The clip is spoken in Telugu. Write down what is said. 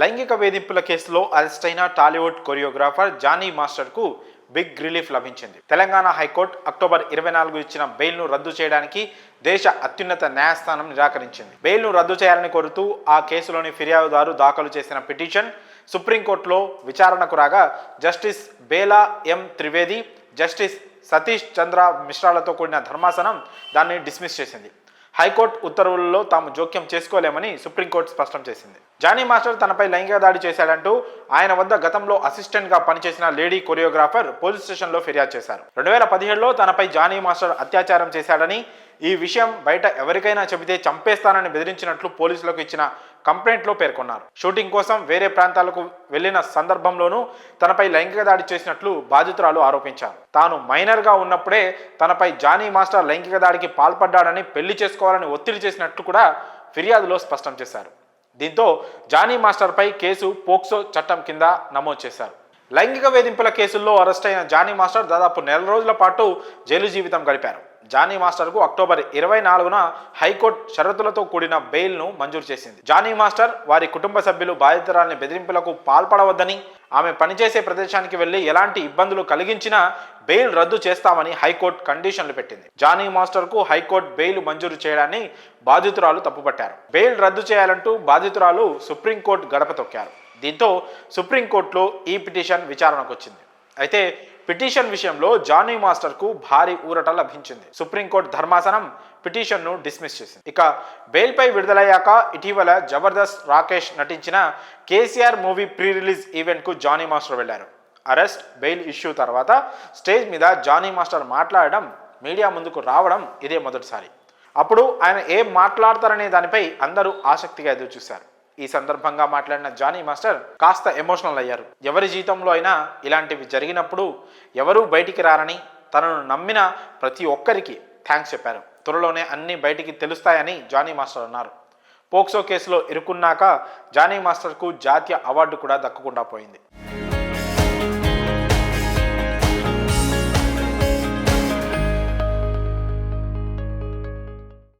లైంగిక వేధింపుల కేసులో అరెస్ట్ అయిన టాలీవుడ్ కొరియోగ్రాఫర్ జానీ మాస్టర్కు బిగ్ రిలీఫ్ లభించింది. తెలంగాణ హైకోర్టు అక్టోబర్ ఇరవై నాలుగు ఇచ్చిన బెయిల్ను రద్దు చేయడానికి దేశ అత్యున్నత న్యాయస్థానం నిరాకరించింది. బెయిల్ను రద్దు చేయాలని కోరుతూ ఆ కేసులోని ఫిర్యాదుదారు దాఖలు చేసిన పిటిషన్ సుప్రీంకోర్టులో విచారణకు రాగా justice Bela M Trivedi justice Satish Chandra మిశ్రాలతో కూడిన ధర్మాసనం దాన్ని డిస్మిస్ చేసింది. హైకోర్టు ఉత్తర్వులలో తాము జోక్యం చేసుకోలేమని సుప్రీంకోర్టు స్పష్టం చేసింది. జానీ మాస్టర్ తనపై లైంగిక దాడి చేశాడంటూ ఆయన వద్ద గతంలో అసిస్టెంట్గా పనిచేసిన లేడీ కొరియోగ్రాఫర్ పోలీస్ స్టేషన్లో ఫిర్యాదు చేశారు. రెండు వేల పదిహేడులో తనపై జానీ మాస్టర్ అత్యాచారం చేశాడని ఈ విషయం బయట ఎవరికైనా చెబితే చంపేస్తానని బెదిరించినట్లు పోలీసులకు ఇచ్చిన కంప్లైంట్లో పేర్కొన్నారు. షూటింగ్ కోసం వేరే ప్రాంతాలకు వెళ్ళిన సందర్భంలోనూ తనపై లైంగిక దాడి చేసినట్లు బాధితురాలు ఆరోపించారు. తాను మైనర్గా ఉన్నప్పుడే తనపై జానీ మాస్టర్ లైంగిక దాడికి పాల్పడ్డాడని పెళ్ళి చేసుకోవాలని ఒత్తిడి చేసినట్లు కూడా ఫిర్యాదులో స్పష్టం చేశారు. దీంతో జానీ మాస్టర్పై కేసు పోక్సో చట్టం కింద నమోదు చేశారు. లైంగిక వేధింపుల కేసుల్లో అరెస్ట్ అయిన జానీ మాస్టర్ దాదాపు నెల రోజుల పాటు జైలు జీవితం గడిపారు. జానీ మాస్టర్కు అక్టోబర్ ఇరవై నాలుగున హైకోర్టు షరతులతో కూడిన బెయిల్ను మంజూరు చేసింది. జానీ మాస్టర్ వారి కుటుంబ సభ్యులు బాధితురాలిని బెదిరింపులకు పాల్పడవద్దని ఆమె పనిచేసే ప్రదేశానికి వెళ్ళి ఎలాంటి ఇబ్బందులు కలిగించినా బెయిల్ రద్దు చేస్తామని హైకోర్టు కండిషన్లు పెట్టింది. జానీ మాస్టర్కు హైకోర్టు బెయిల్ మంజూరు చేయడాన్ని బాధితురాలు తప్పుపట్టారు. బెయిల్ రద్దు చేయాలంటూ బాధితురాలు సుప్రీంకోర్టు గడప తొక్కారు. దీంతో సుప్రీంకోర్టులో ఈ పిటిషన్ విచారణకు వచ్చింది అయితే పిటిషన్ విషయంలో జానీ మాస్టర్కు భారీ ఊరట లభించింది. సుప్రీంకోర్టు ధర్మాసనం పిటిషన్ను డిస్మిస్ చేసింది. ఇక బెయిల్పై విడుదలయ్యాక ఇటీవల జబర్దస్త్ రాకేష్ నటించిన కేసీఆర్ మూవీ ప్రీ రిలీజ్ ఈవెంట్కు జానీ మాస్టర్ వెళ్ళారు. అరెస్ట్ బెయిల్ ఇష్యూ తర్వాత స్టేజ్ మీద జానీ మాస్టర్ మాట్లాడడం మీడియా ముందుకు రావడం ఇదే మొదటిసారి. అప్పుడు ఆయన ఏం మాట్లాడతారనే దానిపై అందరూ ఆసక్తిగా ఎదురు చూశారు ఈ సందర్భంగా మాట్లాడిన జానీ మాస్టర్ కాస్త ఎమోషనల్ అయ్యారు. ఎవరి జీవితంలో అయినా ఇలాంటివి జరిగినప్పుడు ఎవరూ బయటికి రారని తనను నమ్మిన ప్రతి ఒక్కరికి థ్యాంక్స్ చెప్పారు. త్వరలోనే అన్ని బయటికి తెలుస్తాయని జానీ మాస్టర్ అన్నారు. పోక్సో కేసులో ఇరుక్కున్నాక జానీ మాస్టర్కు జాతీయ అవార్డు కూడా దక్కకుండా పోయింది.